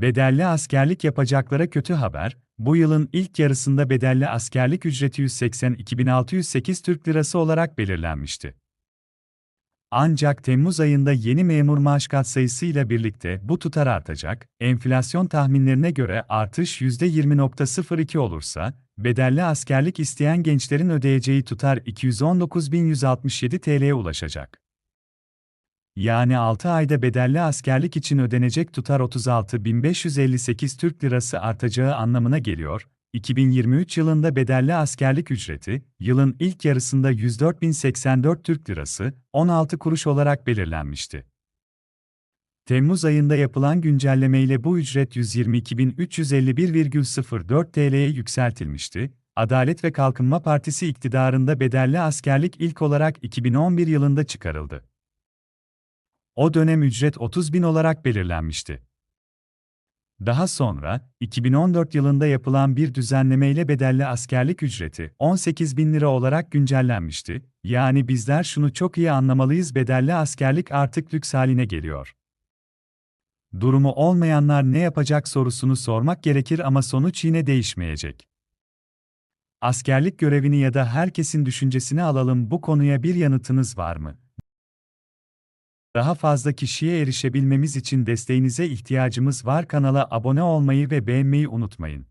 Bedelli askerlik yapacaklara kötü haber, bu yılın ilk yarısında bedelli askerlik ücreti 182.608 Türk Lirası olarak belirlenmişti. Ancak Temmuz ayında yeni memur maaş katsayısıyla birlikte bu tutar artacak, enflasyon tahminlerine göre artış %20.02 olursa, bedelli askerlik isteyen gençlerin ödeyeceği tutar 219.167 TL'ye ulaşacak. Yani 6 ayda bedelli askerlik için ödenecek tutar 36.558 Türk Lirası artacağı anlamına geliyor. 2023 yılında bedelli askerlik ücreti, yılın ilk yarısında 104.084 Türk Lirası, 16 kuruş olarak belirlenmişti. Temmuz ayında yapılan güncellemeyle bu ücret 122.351,04 TL'ye yükseltilmişti. Adalet ve Kalkınma Partisi iktidarında bedelli askerlik ilk olarak 2011 yılında çıkarıldı. O dönem ücret 30 bin olarak belirlenmişti. Daha sonra, 2014 yılında yapılan bir düzenlemeyle bedelli askerlik ücreti 18 bin lira olarak güncellenmişti. Yani bizler şunu çok iyi anlamalıyız bedelli askerlik artık lüks haline geliyor. Durumu olmayanlar ne yapacak sorusunu sormak gerekir ama sonuç yine değişmeyecek. Askerlik görevini ya da herkesin düşüncesini alalım bu konuya bir yanıtınız var mı? Daha fazla kişiye erişebilmemiz için desteğinize ihtiyacımız var. Kanala abone olmayı ve beğenmeyi unutmayın.